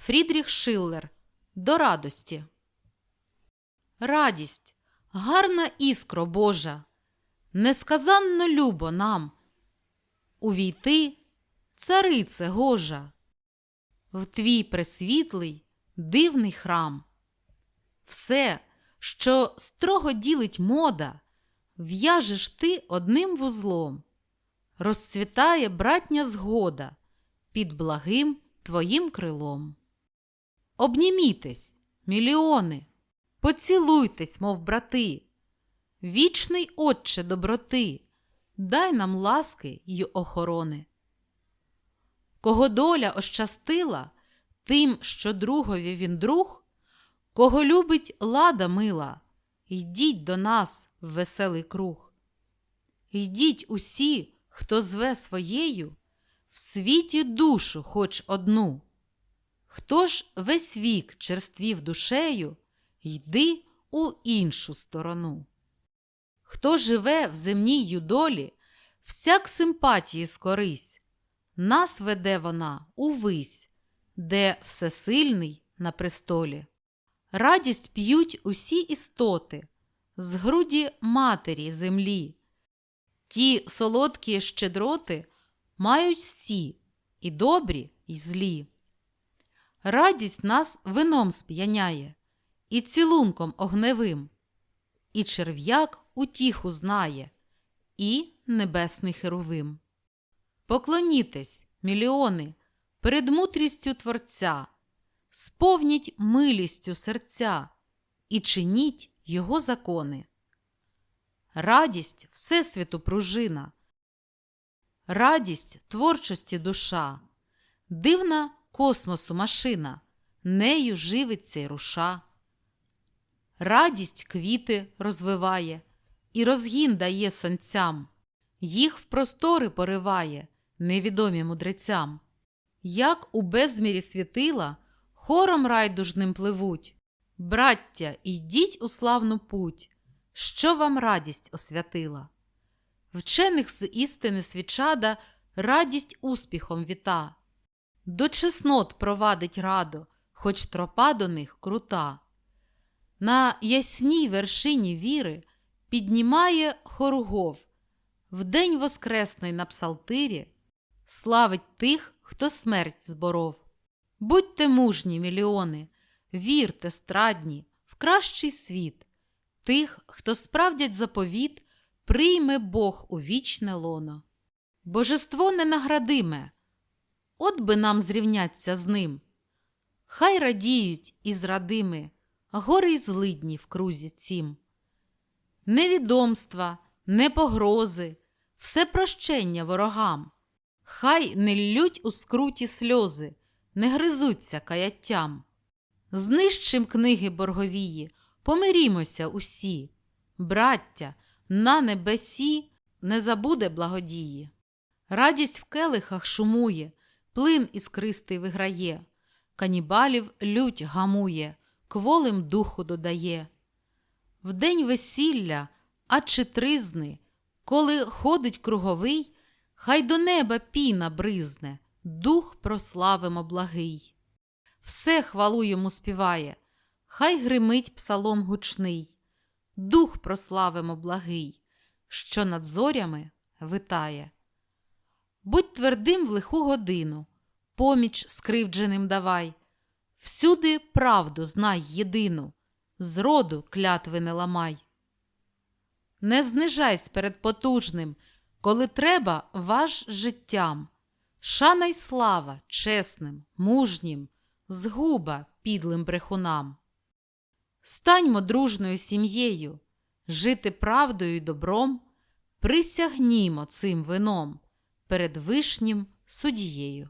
Фрідріх Шиллер До радості. Радість, гарна іскро Божа, несказанно любо нам. Увійти, царице гожа, в твій пресвітлий, дивний храм. Все, що строго ділить мода, в'яжеш ти одним вузлом. Розцвітає братня згода під благим твоїм крилом. Обнімітесь, мільйони, поцілуйтесь, мов брати. Вічний Отче доброти, дай нам ласки й охорони. Кого доля ощастила, тим, що другові він друг, кого любить лада мила, йдіть до нас в веселий круг. Йдіть усі, хто зве своєю, в світі душу хоч одну. Хто ж весь вік черствів душею, йди у іншу сторону. Хто живе в земній юдолі, всяк симпатії скорись, нас веде вона увись, де всесильний на престолі. Радість п'ють усі істоти з груді матері землі. Ті солодкі щедроти мають всі і добрі, і злі. Радість нас вином сп'яняє, і цілунком огневим, і черв'як утіху знає, і небесний херовим. Поклонітесь, мільйони, перед мудрістю Творця, сповніть милістю серця і чиніть його закони. Радість Всесвіту пружина, радість творчості душа, дивна космосу машина, нею живиться й руша. Радість квіти розвиває і розгін дає сонцям, їх в простори пориває невідомі мудрецям. Як у безмірі світила, хором райдужним пливуть. Браття, йдіть у славну путь, що вам радість освятила. Вчених з істини свічада радість успіхом віта. До чеснот провадить радо, хоч тропа до них крута. На ясній вершині віри піднімає хоргов, в день воскресний на псалтирі славить тих, хто смерть зборов. Будьте мужні, мільйони, вірте, страдні, в кращий світ. Тих, хто справдять заповіт, прийме Бог у вічне лоно. Божество ненаградиме, от би нам зрівняться з ним. Хай радіють і зрадими, гори й злидні в крузі цім. Невідомства, не погрози, все прощення ворогам. Хай не ллють у скруті сльози, не гризуться каяттям. Знищим книги борговії, помирімося усі, браття, на небесі не забуде благодії. Радість в келихах шумує, плин іскристий виграє, канібалів лють гамує, кволим духу додає. В день весілля, а чи тризни, коли ходить круговий, хай до неба піна бризне, дух прославимо благий. Все хвалу йому співає, хай гримить псалом гучний, дух прославимо благий, що над зорями витає. Будь твердим в лиху годину, поміч скривдженим давай, всюди правду знай єдину, зроду клятви не ламай. Не знижайсь перед потужним, коли треба важ життям, шана й слава чесним, мужнім, згуба підлим брехунам. Станьмо дружною сім'єю, жити правдою й добром, присягнімо цим вином перед вишнім судією.